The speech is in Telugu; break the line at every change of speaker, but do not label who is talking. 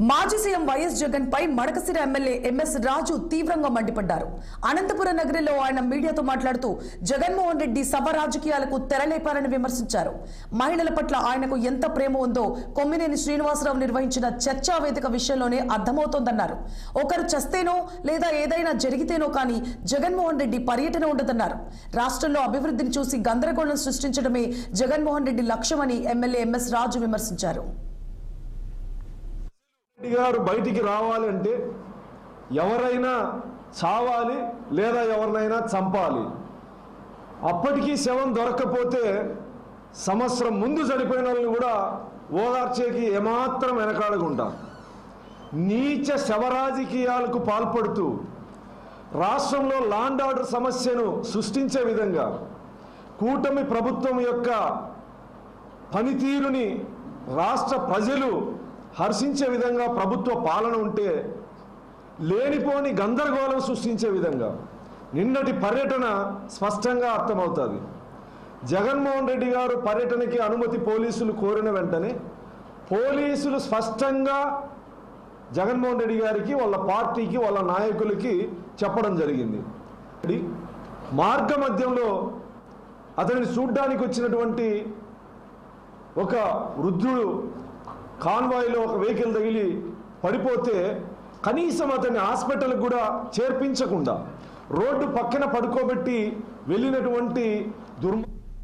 మాజీ సీఎం వైఎస్ జగన్ పై మడకసిర ఎమ్మెల్యే ఎంఎస్ రాజు తీవ్రంగా మండిపడ్డారు. అనంతపురం నగరిలో ఆయన మీడియాతో మాట్లాడుతూ జగన్మోహన్ రెడ్డి సభ రాజకీయాలకు తెరలేపారని విమర్శించారు. మహిళల పట్ల ఆయనకు ఎంత ప్రేమ ఉందో కొమ్మినేని శ్రీనివాసరావు నిర్వహించిన చర్చా వేదిక విషయంలోనే అర్థమవుతోందన్నారు. ఒకరు చస్తేనో లేదా ఏదైనా జరిగితేనో కానీ జగన్మోహన్ రెడ్డి పర్యటన ఉండదన్నారు. రాష్ట్రంలో అభివృద్ధిని చూసి గందరగోళం సృష్టించడమే జగన్మోహన్ రెడ్డి లక్ష్యమని ఎమ్మెల్యే ఎంఎస్ రాజు విమర్శించారు.
గారు బయటికి రావాలంటే ఎవరైనా చావాలి లేదా ఎవరినైనా చంపాలి. అప్పటికీ శవం దొరకకపోతే సంవత్సరం ముందు చనిపోయిన వాళ్ళని కూడా ఓదార్చేకి ఏమాత్రం వెనకాడకుండా నీచ శవ రాజకీయాలకు పాల్పడుతూ రాష్ట్రంలో లాండ్ ఆర్డర్ సమస్యను సృష్టించే విధంగా కూటమి ప్రభుత్వం యొక్క పనితీరుని రాష్ట్ర ప్రజలు హర్షించే విధంగా ప్రభుత్వ పాలన ఉంటే లేనిపోని గందరగోళం సృష్టించే విధంగా నిన్నటి పర్యటన స్పష్టంగా అర్థమవుతుంది. జగన్మోహన్ రెడ్డి గారు పర్యటనకి అనుమతి పోలీసులు కోరిన వెంటనే పోలీసులు స్పష్టంగా జగన్మోహన్ రెడ్డి గారికి వాళ్ళ పార్టీకి వాళ్ళ నాయకులకి చెప్పడం జరిగింది. మార్గ మధ్యంలో అతనిని చూడ్డానికి వచ్చినటువంటి ఒక వృద్ధుడు కాన్వాయ్లో ఒక వెహికల్ తగిలి పడిపోతే కనీసం అతన్ని హాస్పిటల్కి కూడా చేర్పించకుండా రోడ్డు పక్కన పడుకోబెట్టి వెళ్ళినటువంటి దుర్మ